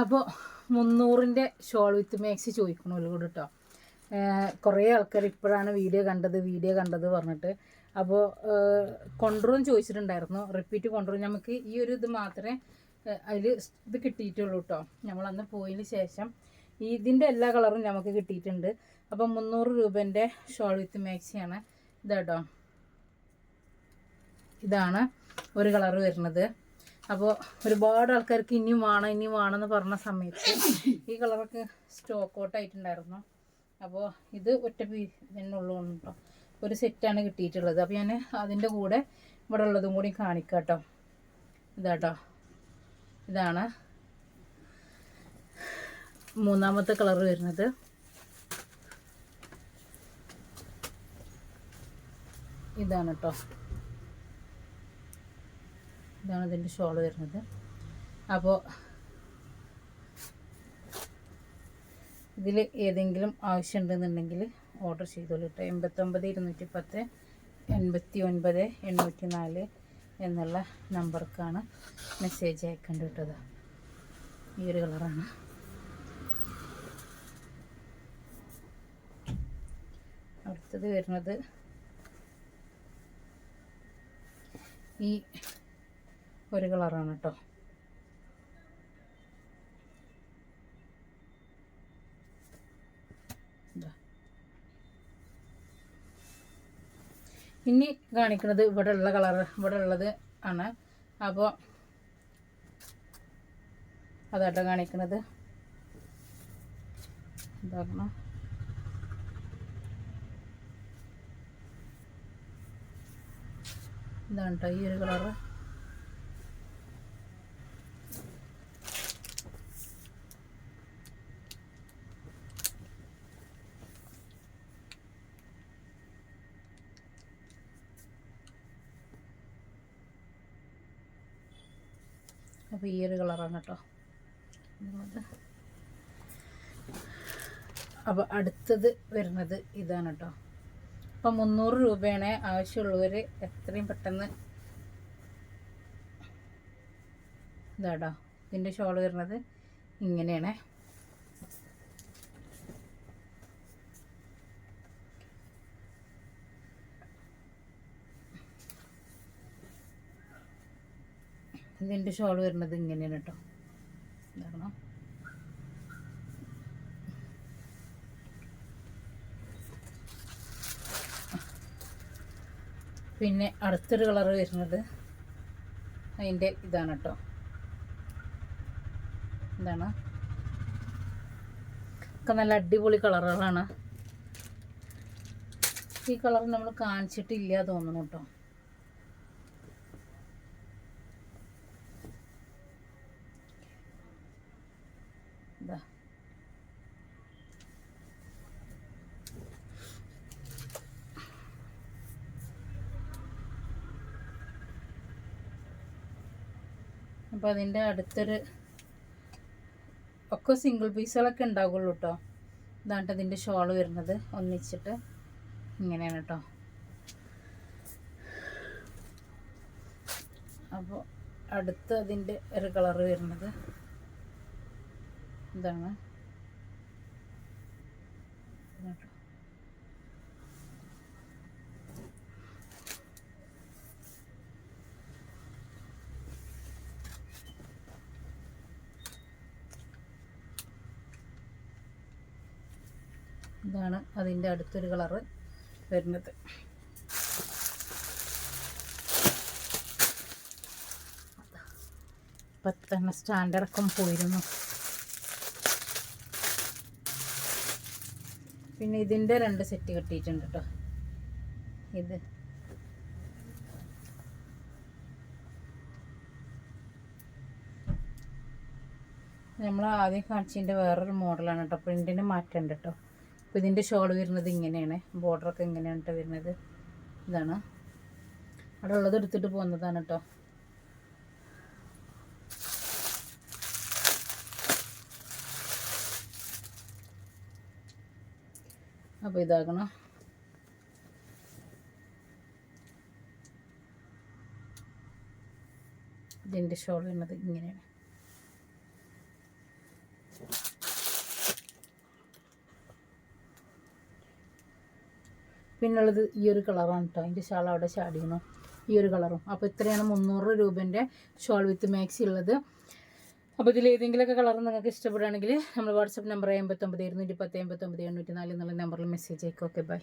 അപ്പോൾ മുന്നൂറിന്റെ ഷോൾ വിത്ത് മാക്സി ചോദിക്കണമല്ലോ കൂടെ കേട്ടോ കുറേ ആൾക്കാർ ഇപ്പോഴാണ് വീഡിയോ കണ്ടത് വീഡിയോ കണ്ടത് പറഞ്ഞിട്ട്. അപ്പോൾ കൊണ്ടുവരും ചോദിച്ചിട്ടുണ്ടായിരുന്നു. റിപ്പീറ്റ് കൊണ്ടുവരും. നമുക്ക് ഈ ഒരു ഇത് മാത്രമേ അതിൽ ഇത് കിട്ടിയിട്ടുള്ളൂ കേട്ടോ നമ്മൾ അന്ന് പോയതിന് ശേഷം ഇതിന്റെ എല്ലാ കളറും നമുക്ക് കിട്ടിയിട്ടുണ്ട്. അപ്പോൾ മുന്നൂറ് രൂപേന്റെ ഷോൾ വിത്ത് മാക്സിയാണ് ഇതാട്ടോ ഇതാണ് ഒരു കളർ വരുന്നത്. അപ്പോൾ ഒരുപാട് ആൾക്കാർക്ക് ഇനിയും വേണം ഇനിയും വേണമെന്ന് പറഞ്ഞ സമയത്ത് ഈ കളറൊക്കെ സ്റ്റോക്ക് ഔട്ട് ആയിട്ടുണ്ടായിരുന്നു. അപ്പോൾ ഇത് ഒറ്റ പീസ് തന്നെ ഉള്ളൂ കേട്ടോ. ഒരു സെറ്റാണ് കിട്ടിയിട്ടുള്ളത്. അപ്പോൾ ഞാൻ അതിന്റെ കൂടെ ഇവിടെ ഉള്ളതും കൂടി കാണിക്കാം കേട്ടോ. ഇതാട്ടോ ഇതാണ് മൂന്നാമത്തെ കളർ വരുന്നത്. ഇതാണ് കേട്ടോ ഇതാണ് ഇതിന്റെ ഷോൾ വരുന്നത്. അപ്പോൾ ഇതിൽ ഏതെങ്കിലും ആവശ്യമുണ്ടെന്നുണ്ടെങ്കിൽ ഓർഡർ ചെയ്തോളൂ കേട്ടോ. എൺപത്തൊമ്പത് ഇരുന്നൂറ്റി പത്ത് എൺപത്തി ഒൻപത് എണ്ണൂറ്റി നാല് എന്നുള്ള നമ്പർക്കാണ് മെസ്സേജ് അയക്കേണ്ടി വിട്ടത് ഈ ഒരു കളറാണ്. അടുത്തത് വരുന്നത് ഈ ഒരു കളറാണ് കേട്ടോ. ഇനി കാണിക്കുന്നത് ഇവിടെ ഉള്ള കളർ ഇവിടെ ഉള്ളത് ആണ്. അപ്പോൾ അതാട്ടോ കാണിക്കുന്നത്. ഇതാക്കണം ഇതാണ് കേട്ടോ ഈ ഒരു കളറ്. അപ്പോൾ ഈ ഒരു കളറാണ് കേട്ടോ. അപ്പോൾ അടുത്തത് വരുന്നത് ഇതാണ് കേട്ടോ. അപ്പം മുന്നൂറ് രൂപയാണ് ആവശ്യമുള്ളവർ എത്രയും പെട്ടെന്ന് ഇതാട്ടോ ഇതിന്റെ ഷോൾ വരുന്നത് ഇങ്ങനെയാണ്. ഇതിന്റെ ഷോൾ വരുന്നത് ഇങ്ങനെയാണ് കേട്ടോ. എന്താണോ പിന്നെ അടുത്തൊരു കളർ വരുന്നത് അതിന്റെ ഇതാണ് കേട്ടോ. എന്താണ് ഒക്കെ നല്ല അടിപൊളി കളറുകളാണ്. ഈ കളർ നമ്മൾ കാണിച്ചിട്ടില്ല തോന്നുന്നു കേട്ടോ. അപ്പോൾ അതിന്റെ അടുത്തൊരു ഒക്കെ സിംഗിൾ പീസുകളൊക്കെ ഉണ്ടാവുള്ളൂ കേട്ടോ ഇതാണ്ട് ഇതിന്റെ ഷോൾ വരുന്നത്. ഒന്നിച്ചിട്ട് ഇങ്ങനെയാണ് കേട്ടോ അപ്പോൾ അടുത്ത് അതിന്റെ ഒരു കളറ് വരുന്നത്. ഇതാണ്. ഇതാട്ടോ. ഇതാണ് അതിന്റെ അടുത്തൊരു കളറ് വരുന്നത്. പത്തെണ്ണ സ്റ്റാൻഡർക്കും പോയിരുന്നു. പിന്നെ ഇതിന്റെ രണ്ട് സെറ്റ് കെട്ടിയിട്ടുണ്ട് കേട്ടോ ഇത്. നമ്മൾ ആദ്യം കാണിച്ചതിന്റെ വേറൊരു മോഡലാണ് കേട്ടോ പ്രിന്റിന് മാറ്റമുണ്ട് കേട്ടോ അപ്പോൾ ഇതിന്റെ ഷോൾ വരുന്നത് ഇങ്ങനെയാണ്. ബോർഡറൊക്കെ ഇങ്ങനെയാണ് കേട്ടോ വരുന്നത്. ഇതാണ്. അവിടെ ഉള്ളത് എടുത്തിട്ട് പോകുന്നതാണ് കേട്ടോ അപ്പോൾ ഇതാകണം. ഇതിന്റെ ഷോൾ വരുന്നത് ഇങ്ങനെയാണ്. പിന്നുള്ളത് ഈ ഒരു കളറാണ് കേട്ടോ അതിന്റെ ഷാൾ അവിടെ ചാടിയണോ ഈ ഒരു കളറും. അപ്പോൾ ഇത്രയാണ് മുന്നൂറ് രൂപേന്റെ ഷോൾ വിത്ത് മാക്സി ഉള്ളത്. അപ്പോൾ ഇതിൽ ഏതെങ്കിലുമൊക്കെ കളർ നിങ്ങൾക്ക് ഇഷ്ടപ്പെടുകയാണെങ്കിൽ നമ്മൾ വാട്സപ്പ് നമ്പർ എൺപത്തൊമ്പത് ഇരുന്നൂറ്റി പത്ത് എൺപത്തൊമ്പത് എണ്ണൂറ്റി നാല് എന്നുള്ള നമ്പറിൽ മെസ്സേജ് അയക്കും. Okay bye